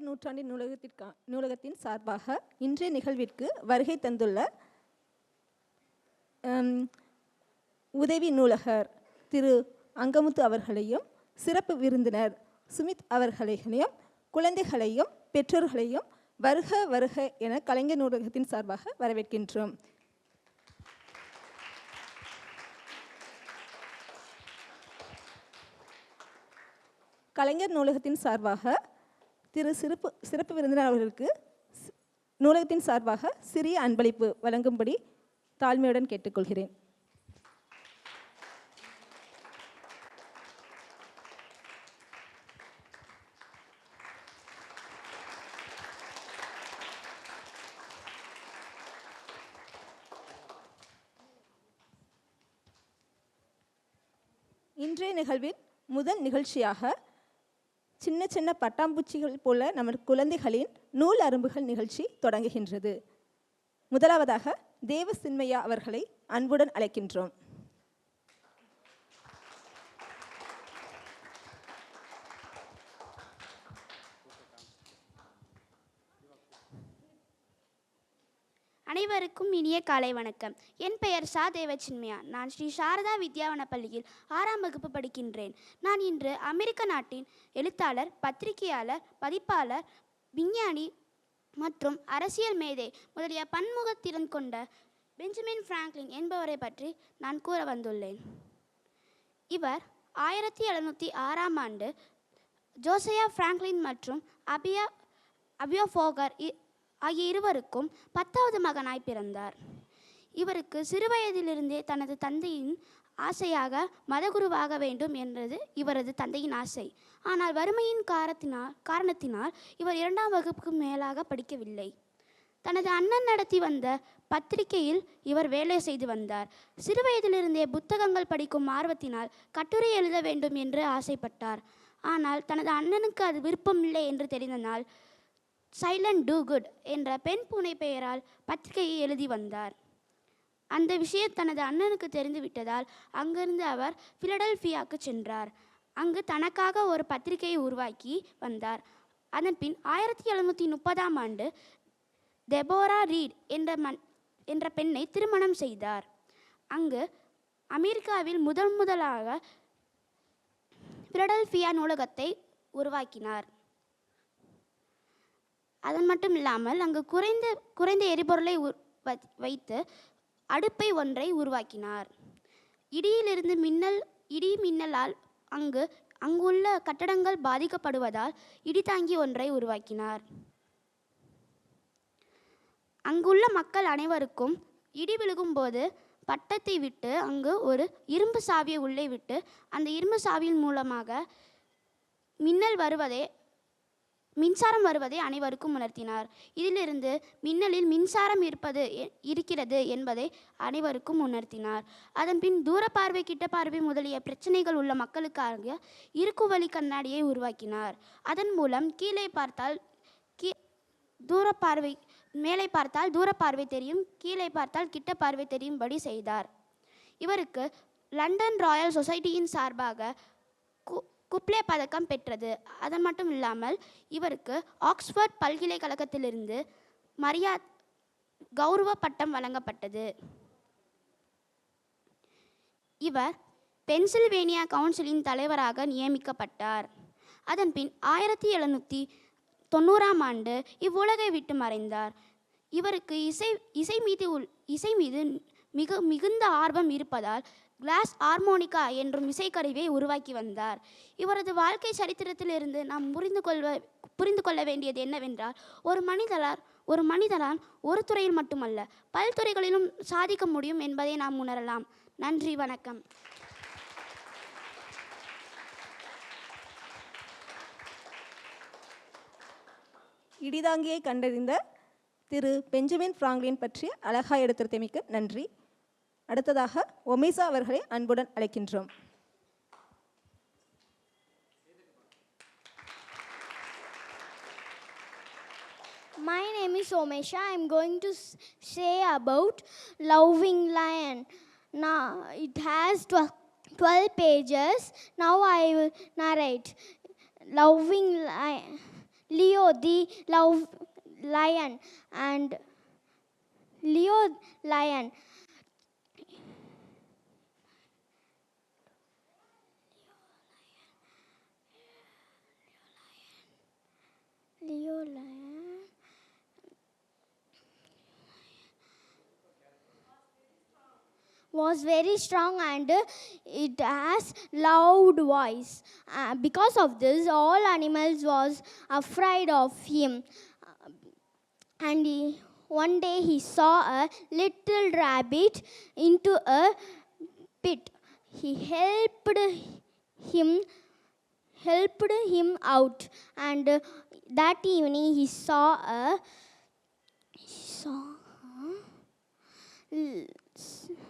கலைஞர் நூற்றாண்டின் நூலகத்திற்கா நூலகத்தின் சார்பாக இன்றைய நிகழ்விற்கு வருகை தந்துள்ள உதவி நூலகர் திரு அங்கமுத்து அவர்களையும் சிறப்பு விருந்தினர் சுமித் அவர்களையும் குழந்தைகளையும் பெற்றோர்களையும் வருக வருக என கலைஞர் நூலகத்தின் சார்பாக வரவேற்கின்றோம். கலைஞர் நூலகத்தின் சார்பாக திரு சிறப்பு சிறப்பு விருந்தினர் அவர்களுக்கு நூலகத்தின் சார்பாக சிறிய அன்பளிப்பு வழங்கும்படி தாழ்மையுடன் கேட்டுக்கொள்கிறேன். இன்றைய நிகழ்வின் முதல் நிகழ்ச்சியாக சின்ன சின்ன பட்டாம்பூச்சிகள் போல நமது குழந்தைகளின் நூல் அரும்புகள் நிகழ்ச்சி தொடங்குகின்றது. முதலாவதாக தேவ சின்மையா அவர்களை அன்புடன் அழைக்கின்றோம். அனைவருக்கும் இனிய காலை வணக்கம். என் பெயர் சா தேவச்சின்மையா. நான் ஸ்ரீ சாரதா வித்யாவன பள்ளியில் ஆறாம் வகுப்பு படிக்கின்றேன். நான் இன்று அமெரிக்க நாட்டின் எழுத்தாளர் பத்திரிகையாளர் பதிப்பாளர் விஞ்ஞானி மற்றும் அரசியல் மேதை முதலிய பன்முகத்திறன் கொண்ட பெஞ்சமின் பிராங்க்லின் என்பவரை பற்றி நான் கூற வந்துள்ளேன். இவர் ஆயிரத்தி எழுநூற்றி ஆறாம் ஆண்டு ஜோசையா பிராங்க்லின் மற்றும் அபியா அபியோ ஃபோகர் ஆகிய இருவருக்கும் பத்தாவது மகனாய் பிறந்தார். இவருக்கு சிறுவயதிலிருந்தே தனது தந்தையின் ஆசையாக மதகுருவாக வேண்டும் என்றது இவரது தந்தையின் ஆசை. ஆனால் வறுமையின் காரத்தினால் காரணத்தினால் இவர் இரண்டாம் வகுப்புக்கு மேலாக படிக்கவில்லை. தனது அண்ணன் நடத்தி வந்த பத்திரிகையில் இவர் வேலை செய்து வந்தார். சிறுவயதிலிருந்தே புத்தகங்கள் படிக்கும் ஆர்வத்தினால் கட்டுரை எழுத வேண்டும் என்று ஆசைப்பட்டார். ஆனால் தனது அண்ணனுக்கு அது விருப்பமில்லை என்று தெரிந்தனால் சைலண்ட் டூ குட் என்ற பெண் பூனை பெயரால் பத்திரிகையை எழுதி வந்தார். அந்த விஷயம் தனது அண்ணனுக்கு தெரிந்துவிட்டதால் அங்கிருந்து அவர் பிலடெல்ஃபியாவுக்கு சென்றார். அங்கு தனக்காக ஒரு பத்திரிகையை உருவாக்கி வந்தார். அதன்பின் ஆயிரத்தி எழுநூற்றி முப்பதாம் ஆண்டு தெபோரா ரீட் என்ற மன் என்ற பெண்ணை திருமணம் செய்தார். அங்கு அமெரிக்காவில் முதன் முதலாக பிலடெல்ஃபியா நூலகத்தை உருவாக்கினார். அதன் மட்டும் இல்லாமல் அங்கு குறைந்த குறைந்த எரிபொருளை உ- வைத்து அடுப்பை ஒன்றை உருவாக்கினார். இடியிலிருந்து மின்னல் இடி மின்னலால் அங்கு அங்குள்ள கட்டடங்கள் பாதிக்கப்படுவதால் இடிதாங்கி ஒன்றை உருவாக்கினார். அங்குள்ள மக்கள் அனைவருக்கும் இடி விழுகும்போது பட்டத்தை விட்டு அங்கு ஒரு இரும்பு சாவியை உள்ளே விட்டு அந்த இரும்பு சாவியின் மூலமாக மின்னல் வருவதை மின்சாரம் வருவதை அனைவருக்கும் உணர்த்தினார். இதிலிருந்து மின்னலில் மின்சாரம் இருப்பது எ- இருக்கிறது என்பதை அனைவருக்கும் உணர்த்தினார். அதன்பின் தூரப்பார்வை கிட்ட பார்வை முதலிய பிரச்சனைகள் உள்ள மக்களுக்காக இருக்குவழி கண்ணாடியை உருவாக்கினார். அதன் மூலம் கீழே பார்த்தால் கீ தூர பார்வை மேலே பார்த்தால் தூரப்பார்வை தெரியும் கீழே பார்த்தால் கிட்ட பார்வை தெரியும்படி செய்தார். இவருக்கு லண்டன் ராயல் சொசைட்டியின் சார்பாக குப்ளே பதக்கம் பெற்றது. அது மட்டும் இல்லாமல் இவருக்கு ஆக்ஸ்போர்ட் பல்கலைக்கழகத்திலிருந்து மரியா கௌரவ பட்டம் வழங்கப்பட்டது. இவர் பென்சில்வேனியா கவுன்சிலின் தலைவராக நியமிக்கப்பட்டார். அதன்பின் ஆயிரத்தி எழுநூற்றி தொண்ணூறாம் ஆண்டு இவ்வுலகை விட்டு மறைந்தார். இவருக்கு இசை இசை மீது உள் இசை மீது மிக மிகுந்த ஆர்வம் இருப்பதால் கிளாஸ் ஹார்மோனிகா என்றும் இசைக்கருவியை உருவாக்கி வந்தார். இவரது வாழ்க்கை சரித்திரத்திலிருந்து நாம் புரிந்து கொள்வ புரிந்து கொள்ள வேண்டியது என்னவென்றால் ஒரு மனிதரால் ஒரு மனிதரால் ஒரு துறையில் மட்டுமல்ல பல்துறைகளிலும் சாதிக்க முடியும் என்பதை நாம் உணரலாம். நன்றி வணக்கம். இடிதாங்கியை கண்டறிந்த திரு பெஞ்சமின் பிராங்க்லின் பற்றி அழகாய் எடுத்திருத்தமைக்கு நன்றி. அடுத்ததாக ஒமிசா அவர்களை அன்புடன் அழைக்கின்றோம் My name is Omesha. I'm going to say about Loving Lion. Now it has 12 pages. Now I will narrate. Loving Lion. Leo the love lion and Leo lion was very strong and it has loud voice. Uh, because of this all animals was afraid of him. And he, one day he saw a little rabbit into a pit. He helped him helped him out. And that evening he saw a he saw a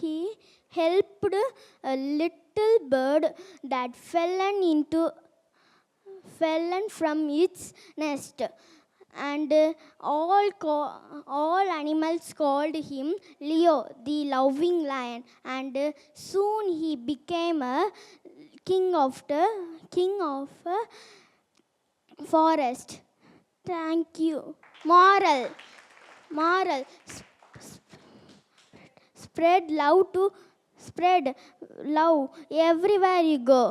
he helped a little bird that fallen into fallen from its nest. And all all animals called him leo the loving lion. And soon he became a king of the king of forest. Thank you. Moral moral spread love to spread love everywhere you go.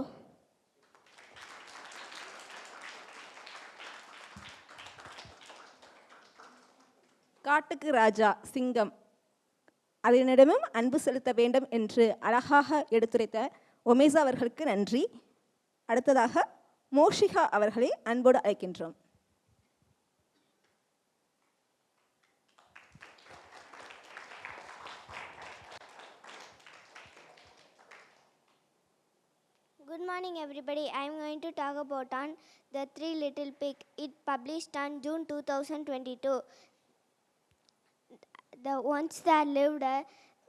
காட்டுக்கு ராஜா சிங்கம். அதனிடமும் அன்பு செலுத்த வேண்டும் என்று அழகாக எடுத்துரைத்த ஒமேசா அவர்களுக்கு நன்றி. அடுத்ததாக மோஷிகா அவர்களை அன்போடு அழைக்கின்றோம். Good morning, everybody. I am going to talk about on the Three Little Pig. It published on June 2022. The once there lived a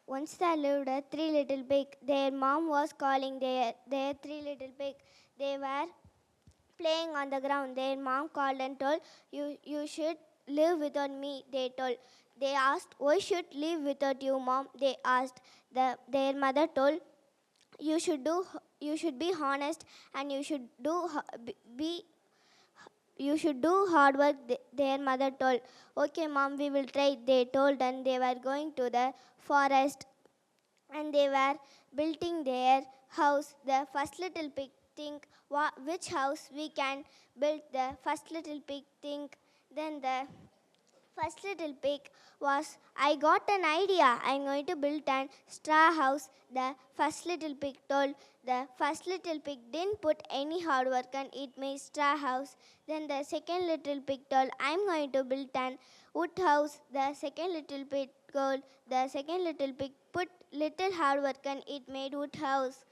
once there lived a three little pig. Their mom was calling their their three little pig. They were playing on the ground. Their mom called and told, "You you should live without me." They told. They asked, "Why should live without you, mom?" They asked. The their mother told, you should do you should be honest and you should do be- you should do hard work. Their mother told okay mom we will try. They told and they were going to the forest and they were building their house. The first little pig think which house we can build the first little pig think then the First little pig was, I got an idea. I'm going to build an straw house. The first little pig told. The first little pig didn't put any hard work and it made straw house. Then the second little pig told, I'm going to build an wood house. The second little pig told. The second little pig put little hard work and it made wood house.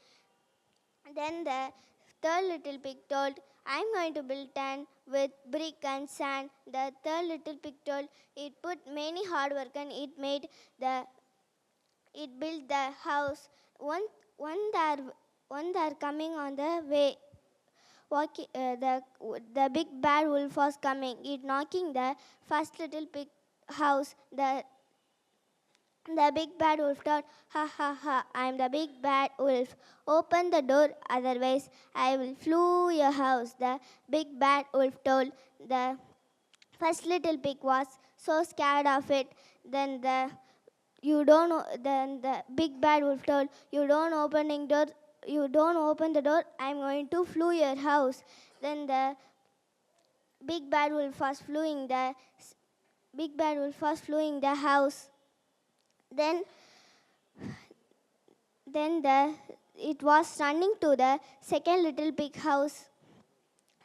Then the third little pig told, I'm going to build an with brick and sand. The third little told, it put many hard work and it made the it built the house. One one there one there coming on the way. Walking, uh, the the big bad wolf was coming. It knocking the first little pig house. The the big bad wolf thought, ha ha ha, I am the big bad wolf. Open the door, otherwise I will flew your house. The big bad wolf told. The first little pig was so scared of it. Then the you don't then the big bad wolf told, you don't opening door you don't open the door, I'm going to flew your house. Then the big bad wolf was fluing the big bad wolf was fluing the house then then the it was running to the second little pig house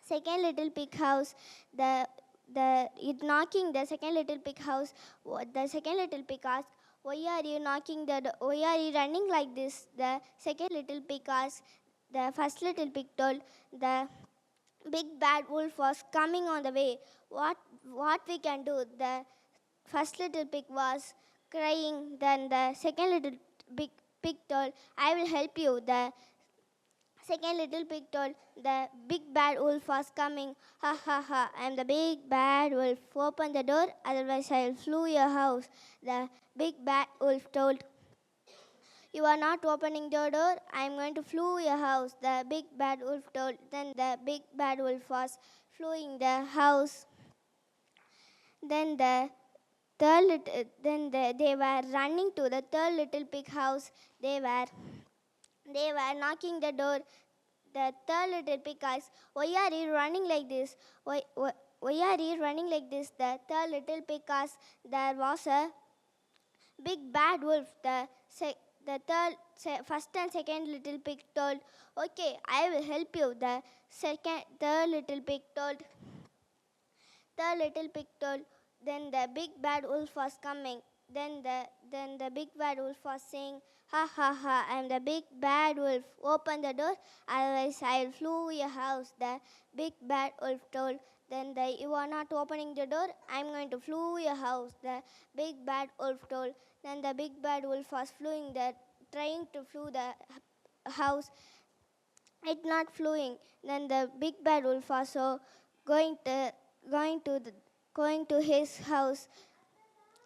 second little pig house the the it knocking the second little pig house the second little pig asked why are you knocking the why are you running like this? The second little pig asked the first little pig told the big bad wolf was coming on the way. What what we can do? The first little pig was crying then the second little big pig told i will help you the second little pig told the big bad wolf was coming ha ha ha i am the big bad wolf open the door otherwise i will flew your house the big bad wolf told you are not opening the door. I am going to flew your house. The big bad wolf told. Then the big bad wolf was fluing the house. Then the third little, uh, then the, they were running to the third little pig house. They were they were knocking the door. The third little pig asked, "Why are you running like this? Why, why, why are you running like this?" The third little pig asked, "There was a big bad wolf." The the third, first and second little pig told, "Okay, I will help you." The second, third little pig told, the little pig told, then the big bad wolf was coming. Then the then the big bad wolf was saying, Ha ha ha, I am the big bad wolf. Open the door, otherwise I'll flew your house. The big bad wolf told. Then the you are not opening the door, I'm going to flew your house. The big bad wolf told. Then the big bad wolf was flew the trying to flew the house it not flowing. Then the big bad wolf also going to going to the, going to his house.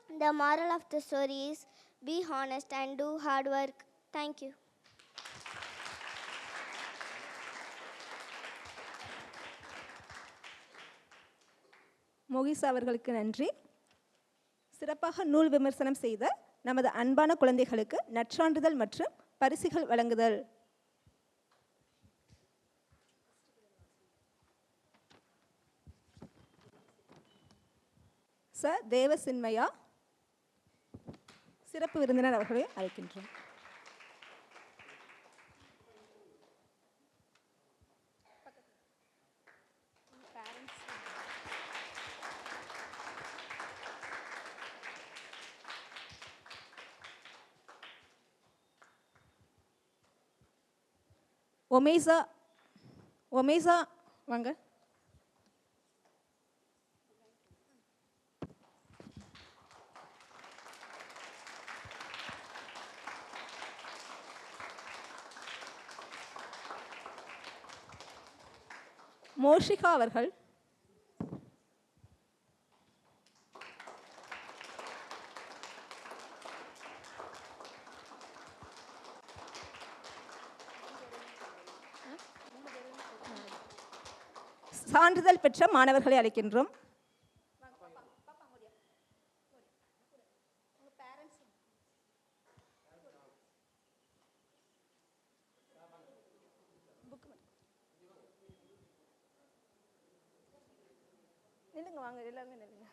The moral of the story is be honest and do hard work. Thank you. மோகிசா அவர்களுக்கு நன்றி சிறப்பாக நூல் விமர்சனம் செய்த நமது அன்பான குழந்தைகளுக்கு நற்சான்றிதழ் மற்றும் பரிசுகள் வழங்குதல் ச தேவசின்மையா? சிறப்பு விருந்தினர் அவர்களை அழைக்கின்றோம். ஒமேசா ஒமேசா வாங்க. மோஷிகா அவர்கள் சான்றிதழ் பெற்ற மாணவர்களை அழைக்கின்றோம். நில்லுங்க வாங்க எல்லாருமே நில்லுங்க.